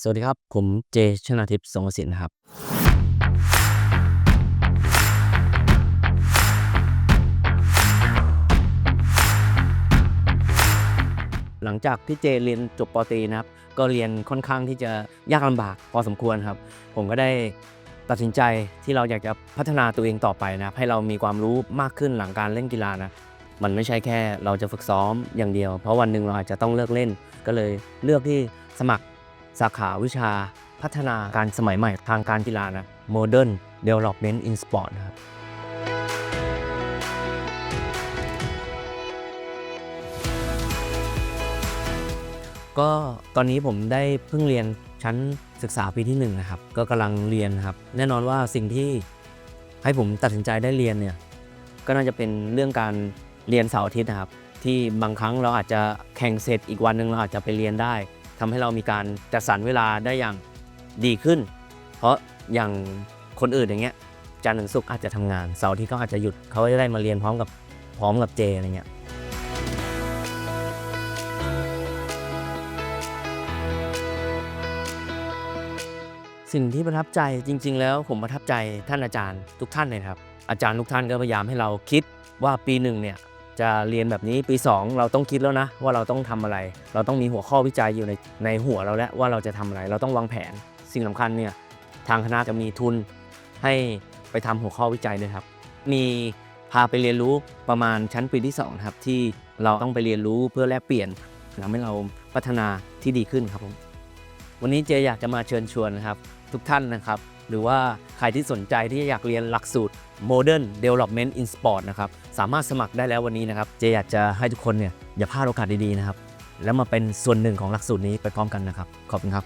สวัสดีครับ ผมเจชนาทิพย์สงสินครับ หลังจากที่เจเรียนจบปอตรีนะครับ ก็เรียนค่อนข้างที่จะยากลำบากพอสมควรครับ ผมก็ได้ตัดสินใจที่เราอยากจะพัฒนาตัวเองต่อไปนะครับ ให้เรามีความรู้มากขึ้นหลังการเล่นกีฬานะมันไม่ใช่แค่เราจะฝึกซ้อมอย่างเดียว เพราะวันหนึ่งเราอาจจะต้องเลิกเล่น ก็เลยเลือกที่สมัคร สาขาวิชาพัฒนาการสมัยใหม่ทางการกีฬานะ Modern Development in Sport นะครับก็ตอนนี้ผมได้เพิ่งเรียนชั้นศึกษาปีที่1นงนะครับ ก็กำลังเรียนครับ แน่นอนว่าสิ่งที่ให้ผมตัดสินใจได้เรียนเนี่ยก็น่าจะเป็นเรื่องการเรียนเสาร์อาทิตย์นะครับ ที่บางครั้งเราอาจจะแข่งเสร็จอีกวันหนึ่งเราอาจจะไปเรียนได้ ทำให้เรามีการจัดสรรเวลาได้อย่างดีขึ้น เพราะอย่างคนอื่นอย่างเงี้ยจันทร์ถึงศุกร์อาจจะทำงานเสาร์ที่เขาอาจจะหยุดเขาจะได้มาเรียนพร้อมกับพร้อมกับเจอะไรเงี้ยสิ่งที่ประทับใจจริง ๆ แล้วผมประทับใจท่านอาจารย์ทุกท่านเลยครับ อาจารย์ทุกท่านก็พยายามให้เราคิดว่าปีหนึ่งเนี่ย จะเรียนแบบนี้ปี 2 เราต้องคิดแล้วนะ ว่าเราต้องทำอะไร เราต้องมีหัวข้อวิจัยอยู่ในในหัวเราแล้วว่าเราจะทำอะไร เราต้องวางแผน สิ่งสำคัญเนี่ยทางคณะจะมีทุนให้ไปทำหัวข้อวิจัยด้วยครับ มีพาไปเรียนรู้ประมาณชั้นปีที่2ครับที่เราต้องไปเรียนรู้เพื่อแลกเปลี่ยนทำให้เราพัฒนาที่ดีขึ้นครับผมวันนี้เจอยากจะมาเชิญชวนนะครับ ทุกท่านนะครับ หรือว่าใครที่สนใจที่อยากเรียนหลักสูตร Modern Development in Sport นะครับ สามารถสมัครได้แล้ววันนี้นะครับ เจอยากจะให้ทุกคนเนี่ยอย่าพลาดโอกาสดีๆนะครับ แล้วมาเป็นส่วนหนึ่งของหลักสูตรนี้ไปพร้อมกันนะครับ ขอบคุณครับ